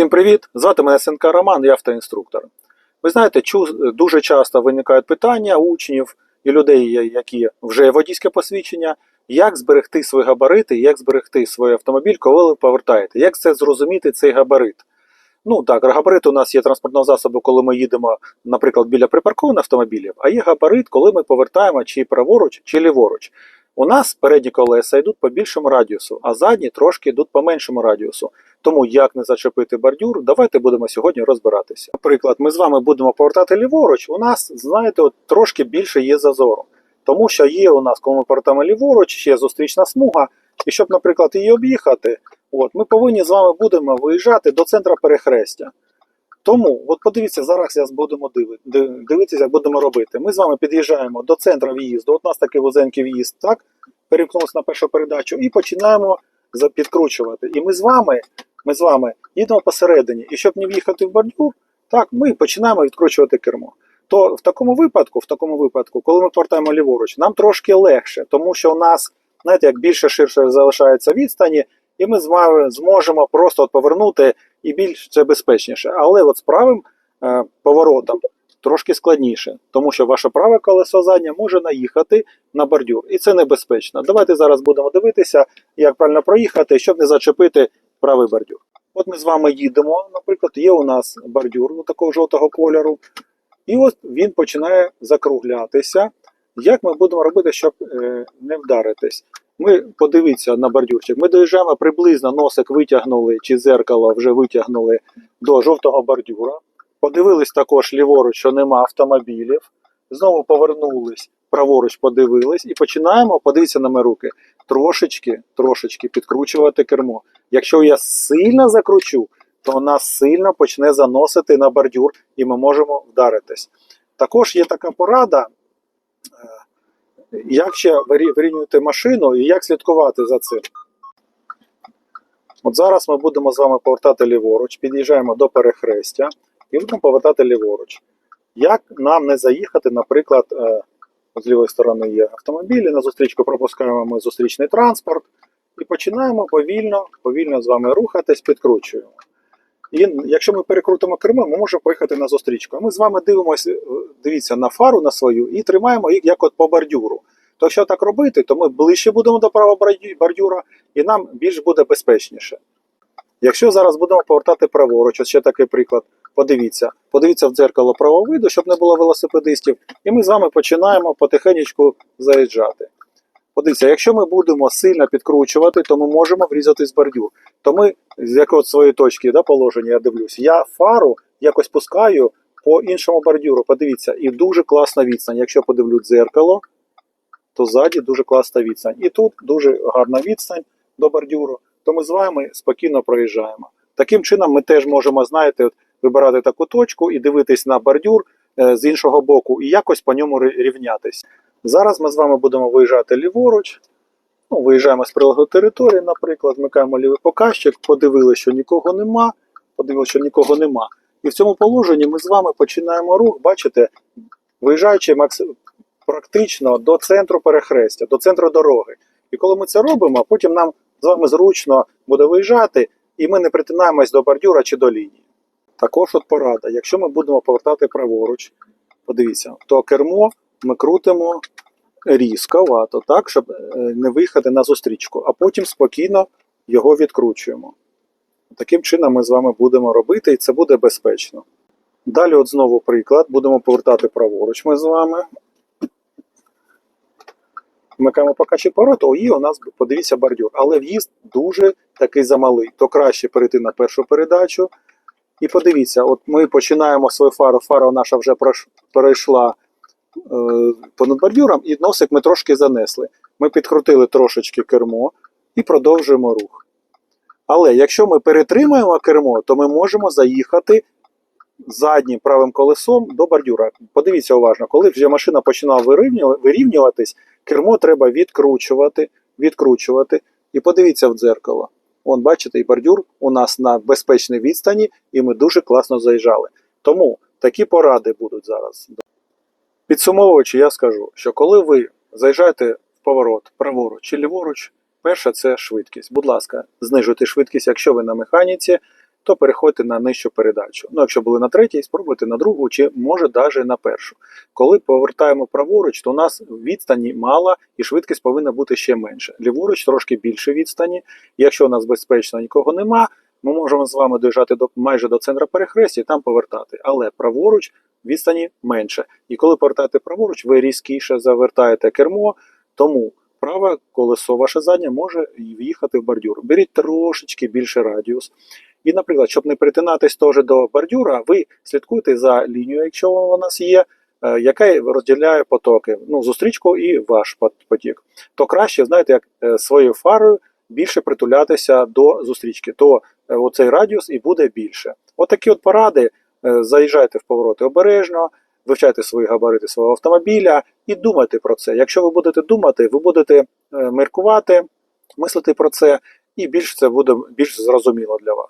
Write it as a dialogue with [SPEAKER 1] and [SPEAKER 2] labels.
[SPEAKER 1] Всім привіт! Звати мене Сенка Роман, я автоінструктор. Ви знаєте, дуже часто виникають питання учнів і людей, які вже є водійське посвідчення, як зберегти свої габарити, як зберегти свій автомобіль, коли ви повертаєте. Як це зрозуміти цей габарит? Ну так, габарит у нас є транспортного засобу, коли ми їдемо, наприклад, біля припаркованих автомобілів, а є габарит, коли ми повертаємо чи праворуч, чи ліворуч. У нас передні колеса йдуть по більшому радіусу, а задні трошки йдуть по меншому радіусу. Тому як не зачепити бордюр, давайте будемо сьогодні розбиратися. Наприклад, ми з вами будемо повертати ліворуч. У нас, знаєте, от трошки більше є зазору. Тому що є у нас, коли ми повертаємо ліворуч, ще зустрічна смуга. І щоб, наприклад, її об'їхати, от, ми повинні з вами будемо виїжджати до центра перехрестя. Тому, от подивіться, зараз я будемо дивитися, як будемо робити. Ми з вами під'їжджаємо до центру в'їзду. От у нас такий вузенький в'їзд, так? Перемкнулися на першу передачу і починаємо підкручувати. І ми з вами, ми з вами їдемо посередині. І щоб не в'їхати в бордюр, так, ми починаємо відкручувати кермо. То в такому випадку, в такому випадку, коли ми повертаємо ліворуч, нам трошки легше, тому що у нас, знаєте, як більше ширше залишається відстані, і ми з вами зможемо просто от повернути і більш це безпечніше. Але от з правим е, поворотом трошки складніше, тому що ваше праве колесо заднє може наїхати на бордюр, і це небезпечно. Давайте зараз будемо дивитися, як правильно проїхати, щоб не зачепити правий бордюр. От ми з вами їдемо, наприклад, є у нас бордюр такого жовтого кольору, і от він починає закруглятися. Як ми будемо робити, щоб е, не вдаритись? Ми подивіться на бордюрчик. Ми доїжджаємо приблизно носик витягнули чи зеркало вже витягнули до жовтого бордюра. Подивились також ліворуч, що нема автомобілів. Знову повернулись, праворуч подивились і починаємо, подивіться на мої руки, трошечки, трошечки підкручувати кермо. Якщо я сильно закручу, то нас сильно почне заносити на бордюр і ми можемо вдаритись. Також є така порада, е, як ще вирівнювати машину і як слідкувати за цим. От зараз ми будемо з вами повертати ліворуч, під'їжджаємо до перехрестя і будемо повертати ліворуч. Як нам не заїхати, наприклад, е, з лівої сторони є автомобілі, на зустрічку пропускаємо ми зустрічний транспорт і починаємо повільно, повільно з вами рухатись, підкручуємо. І якщо ми перекрутимо кермо, ми можемо поїхати на зустрічку. Ми з вами дивимося, е, дивіться на фару на свою і тримаємо їх як от по бордюру. То якщо так робити, то ми ближче будемо до правого бордюра і нам більш буде безпечніше. Якщо зараз будемо повертати праворуч, ось ще такий приклад. Подивіться, подивіться в дзеркало правого виду, щоб не було велосипедистів, і ми з вами починаємо потихеньку заїжджати. Подивіться, якщо ми будемо сильно підкручувати, то ми можемо врізатись в бордюр. То ми з якої своєї точки да, положення я дивлюсь, я фару якось пускаю по іншому бордюру. Подивіться, і дуже класна відстань. Якщо подивлю дзеркало, то ззаді дуже класна відстань. І тут дуже гарна відстань до бордюру, то ми з вами спокійно проїжджаємо. Таким чином, ми теж можемо, знаєте, от, вибирати таку точку і дивитись на бордюр е, з іншого боку і якось по ньому рівнятись. Зараз ми з вами будемо виїжджати ліворуч. Ну, виїжджаємо з прилеглої території, наприклад, вмикаємо лівий показчик, подивилися, що нікого нема, подивилися, що нікого нема. І в цьому положенні ми з вами починаємо рух, бачите, виїжджаючи практично до центру перехрестя, до центру дороги. І коли ми це робимо, потім нам з вами зручно буде виїжджати, і ми не притинаємось до бордюра чи до лінії. Також от порада, якщо ми будемо повертати праворуч, подивіться, то кермо ми крутимо різковато, так, щоб е, не виїхати на зустрічку, а потім спокійно його відкручуємо. Таким чином ми з вами будемо робити, і це буде безпечно. Далі, от знову приклад, будемо повертати праворуч ми з вами. Вмикаємо покачі повороту, і у нас, подивіться, бордюр. Але в'їзд дуже такий замалий. То краще перейти на першу передачу. І подивіться, от ми починаємо свою фару, фара наша вже перейшла е, понад бордюром, і носик ми трошки занесли. Ми підкрутили трошечки кермо і продовжуємо рух. Але якщо ми перетримуємо кермо, то ми можемо заїхати заднім правим колесом до бордюра. Подивіться уважно, коли вже машина починала вирівнюватись, кермо треба відкручувати, відкручувати. І подивіться в дзеркало. Вон, бачите, і бордюр у нас на безпечній відстані, і ми дуже класно заїжджали. Тому такі поради будуть зараз. Підсумовуючи, я скажу, що коли ви заїжджаєте в поворот праворуч чи ліворуч, перше це швидкість. Будь ласка, знижуйте швидкість, якщо ви на механіці. То переходьте на нижчу передачу. Ну, якщо були на третій, спробуйте на другу чи може навіть на першу. Коли повертаємо праворуч, то у нас відстані мало і швидкість повинна бути ще менше. Ліворуч трошки більше відстані. Якщо у нас безпечно нікого нема, ми можемо з вами доїжджати до майже до центра перехрестя і там повертати. Але праворуч відстані менше. І коли повертаєте праворуч, ви різкіше завертаєте кермо, тому праве колесо ваше заднє може в'їхати в бордюр. Беріть трошечки більше радіус. І, наприклад, щоб не притинатись теж до бордюра, ви слідкуйте за лінією, якщо у нас є, е, яка розділяє потоки, ну, зустрічку і ваш пот- потік. То краще, знаєте, як е, своєю фарою більше притулятися до зустрічки, то е, оцей радіус і буде більше. Отакі от поради. Е, Заїжджайте в повороти обережно, вивчайте свої габарити свого автомобіля і думайте про це. Якщо ви будете думати, ви будете міркувати, мислити про це, і більш це буде більш зрозуміло для вас.